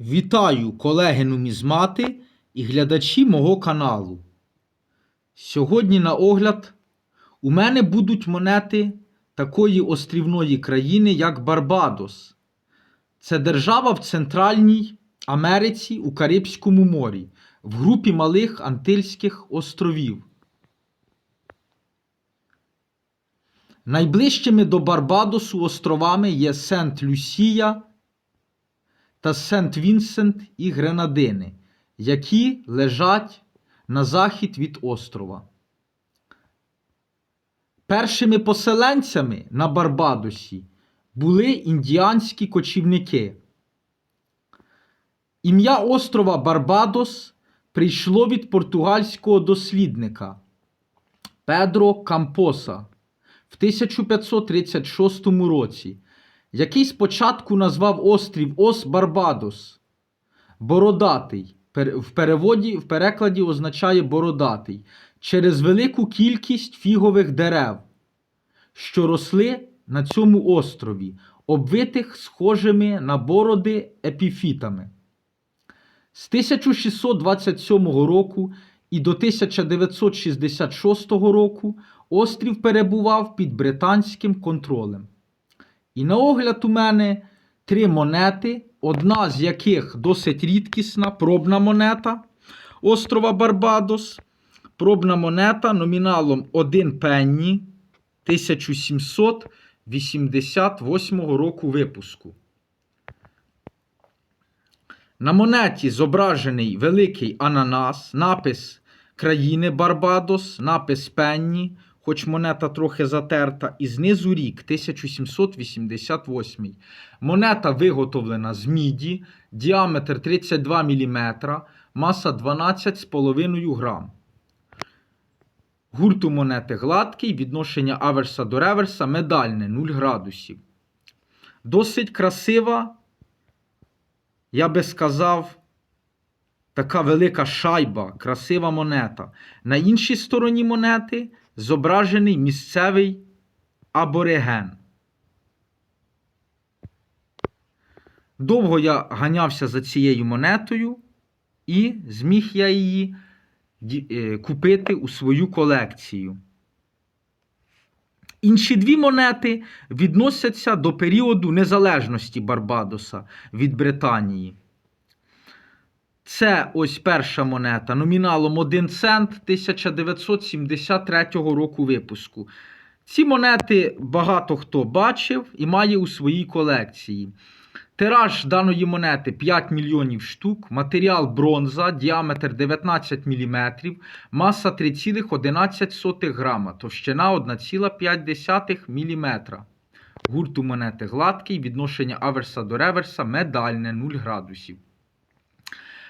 Вітаю колеги нумізмати і глядачі мого каналу. Сьогодні на огляд у мене будуть монети такої острівної країни, як Барбадос. Це держава в Центральній Америці у Карибському морі, в групі малих Антильських островів. Найближчими до Барбадосу островами є Сент-Люсія та Сент-Вінсент і Гренадини, які лежать на захід від острова. Першими поселенцями на Барбадосі були індіанські кочівники. Ім'я острова Барбадос прийшло від португальського дослідника Педро Кампоса в 1536 році, який спочатку назвав острів Ос Барбадос Бородатий. В переводі, в перекладі означає бородатий через велику кількість фігових дерев, що росли на цьому острові, обвитих схожими на бороди епіфітами. З 1627 року і до 1966 року острів перебував під британським контролем. І на огляд у мене три монети, одна з яких досить рідкісна, пробна монета острова Барбадос. Пробна монета номіналом 1 пенні 1788 року випуску. На монеті зображений великий ананас, напис країни Барбадос, напис Пенні, хоч монета трохи затерта, і знизу рік 1788. Монета виготовлена з міді, діаметр 32 мм, маса 12,5 грам. Гурт у монети гладкий, відношення аверса до реверса медальне 0 градусів. Досить красива я би сказав, така велика шайба, красива монета. На іншій стороні монети зображений місцевий абориген. Довго я ганявся за цією монетою і зміг я її е, купити у свою колекцію. Інші дві монети відносяться до періоду незалежності Барбадоса від Британії. Це ось перша монета номіналом 1 цент 1973 року випуску. Ці монети багато хто бачив і має у своїй колекції. Тираж даної монети 5 мільйонів штук, матеріал бронза, діаметр 19 мм, маса 3,11 грама, товщина 1,5 мм. Гурт у монети гладкий, відношення аверса до реверса медальне 0 градусів.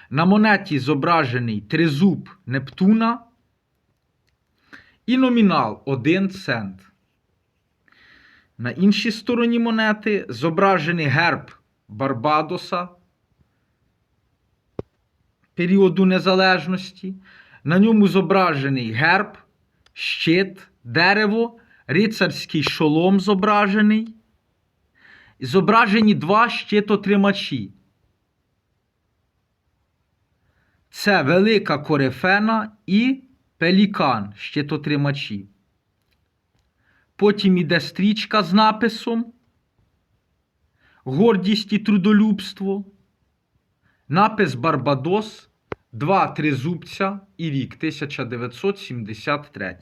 На монеті зображений тризуб Нептуна і номінал 1 цент. На іншій стороні монети зображений герб Барбадоса періоду незалежності. На ньому зображений герб, щит, дерево, рицарський шолом зображений. Зображені два щитотримачі. Це велика корефена і пелікан щитотримачі. Потім іде стрічка з написом Гордість і трудолюбство. Напис Барбадос, два тризубця і рік 1973.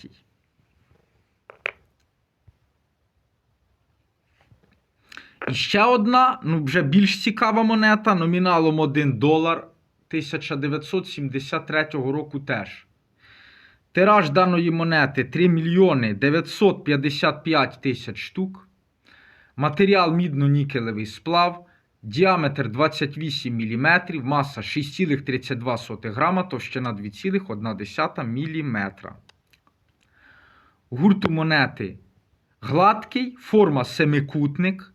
І ще одна, ну вже більш цікава монета, номіналом 1 долар 1973 року теж. Тираж даної монети 3 мільйони 955 тисяч штук. Матеріал мідно-нікелевий сплав, діаметр 28 мм, маса 6,32 грама, товщина 2,1 мм. Гурт монети гладкий, форма семикутник,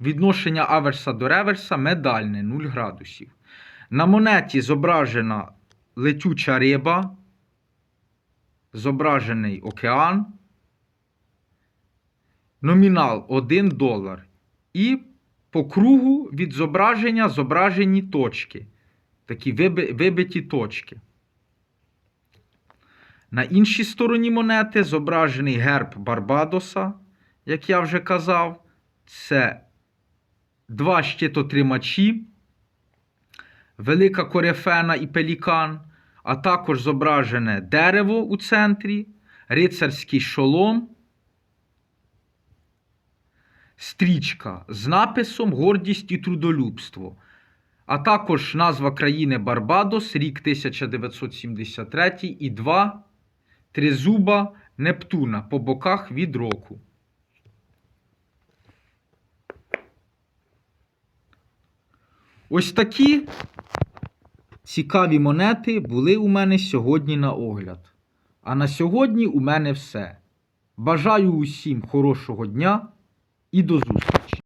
відношення аверса до реверса медальне 0 градусів. На монеті зображена летюча риба, зображений океан, номінал 1 долар і по кругу від зображення зображені точки. Такі вибиті точки. На іншій стороні монети зображений герб Барбадоса, як я вже казав. Це два щитотримачі, велика корефена і пелікан, а також зображене дерево у центрі, рицарський шолом, стрічка з написом Гордість і трудолюбство, а також назва країни Барбадос, рік 1973 і два тризуба Нептуна по боках від року. Ось такі цікаві монети були у мене сьогодні на огляд. А на сьогодні у мене все. Бажаю усім хорошого дня і до зустрічі!